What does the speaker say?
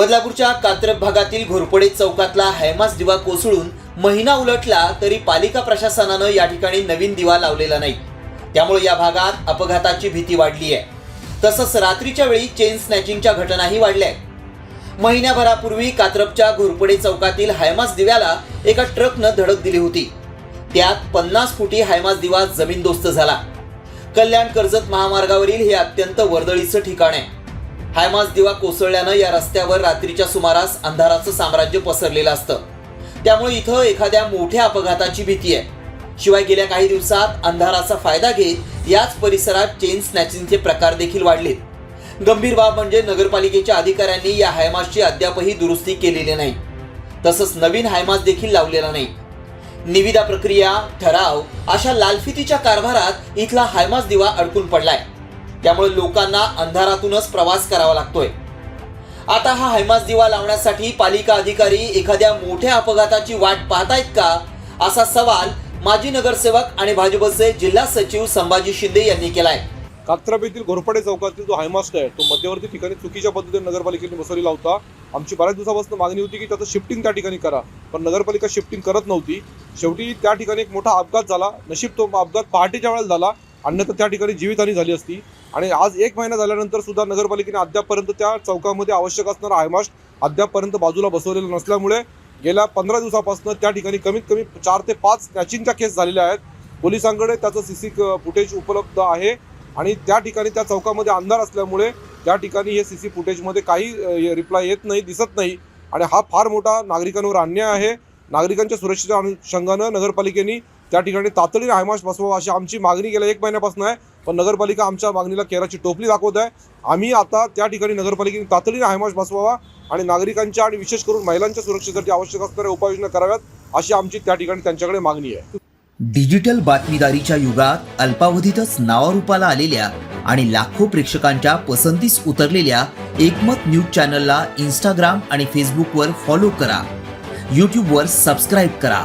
बदलापूरच्या कात्रप भागातील घोरपडे चौकातला हैमास दिवा कोसळून महिना उलटला तरी पालिका प्रशासनानं या ठिकाणी नवीन दिवा लावलेला नाही. त्यामुळे या भागात अपघाताची भीती वाढली आहे तसंच रात्रीच्या वेळी चेन स्नॅचिंगच्या घटनाही वाढल्या आहेत महिन्याभरापूर्वी कात्रपच्या घोरपडे चौकातील हायमास दिव्याला एका ट्रकनं धडक दिली होती. त्यात पन्नास फुटी हायमास दिवा जमीनदोस्त झाला. कल्याण कर्जत महामार्गावरील हे अत्यंत वर्दळीचं ठिकाण आहे. हायमास दिवा कोसळल्यानं या रस्त्यावर रात्रीच्या सुमारास अंधाराचं साम्राज्य पसरलेलं असतं. त्यामुळे इथं एखाद्या मोठ्या अपघाताची भीती आहे. शिवाय गेल्या काही दिवसात अंधाराचा फायदा घेत याच परिसरात चेन स्नॅचिंगचे प्रकार देखील वाढलेत. गंभीर बाब म्हणजे नगरपालिकेच्या अधिकाऱ्यांनी या हायमासची अद्यापही दुरुस्ती केलेली नाही. तसंच नवीन हायमास देखील लावलेला नाही. निविदा प्रक्रिया ठराव अशा लालफितीच्या कारभारात इथला हायमास दिवा अडकून पडलाय. त्यामुळे लोकांना अंधारातूनच प्रवास करावा लागतोय. आता हा हैमास दिवा लावण्यासाठी पालिका अधिकारी एखाद्या मोठ्या अपघाताची वाट पाहतायत का? असा सवाल माजी नगरसेवक आणि भाजपचे जिल्हा सचिव संभाजी शिंदे यांनी केलाय. कात्रप घोरपडे चौकातील जो हायमास्ट आहे तो मध्यवर्ती ठिकाणी चुकीच्या पद्धतीने नगरपालिकेने बसवलेला होता. आमची बऱ्याच दिवसापासून मागणी होती की त्याचं शिफ्टिंग त्या ठिकाणी करा. पण नगरपालिका शिफ्टिंग करत नव्हती. शेवटी त्या ठिकाणी एक मोठा अपघात झाला. नशीब तो अपघात पहाटेच्या वेळेला झाला. अन्यथा त्या ठिकाणी जीवितहानी झाली असती. आणि आज एक महिना झाल्यानंतर सुद्धा नगरपालिकेने अद्यापपर्यंत त्या चौकामध्ये आवश्यक असणारा हायमास्ट अद्यापपर्यंत बाजूला बसवलेला नसल्यामुळे गेल्या पंधरा दिवसापासून त्या ठिकाणी कमीत कमी चार ते पाच स्नॅचिंगच्या केस झालेल्या आहेत. पोलिसांकडे त्याचं सी सी फुटेज उपलब्ध आहे. आणि त्या ठिकाणी त्या चौकामध्ये अंधार असल्यामुळे त्या ठिकाणी हे सी सी फुटेजमध्ये काही रिप्लाय येत नाही दिसत नाही. आणि हा फार मोठा नागरिकांवर अन्याय आहे. नागरिकांच्या सुरक्षेच्या अनुषंगानं नगरपालिकेने त्या ठिकाणी तातडीने हायमाश बसवावा अशी आमची मागणी गेल्या एक महिन्यापासून आहे. पण नगरपालिका आमच्या मागणीला केराची टोपली दाखवत आहे. आम्ही आता त्या ठिकाणी नगरपालिकेने तातडीने हायमाश बसवावा आणि नागरिकांच्या आणि विशेष करून महिलांच्या सुरक्षेसाठी आवश्यक असणाऱ्या उपाययोजना कराव्यात अशी आमची त्या ठिकाणी त्यांच्याकडे मागणी आहे. डिजिटल बातमीदारीच्या युगात अल्पावधीतच नावारूपाला आलेल्या आणि लाखो प्रेक्षकांच्या पसंतीस उतरलेल्या एकमत न्यूज चॅनलला इंस्टाग्राम आणि फेसबुकवर फॉलो करा. यूट्यूबवर सबस्क्राईब करा.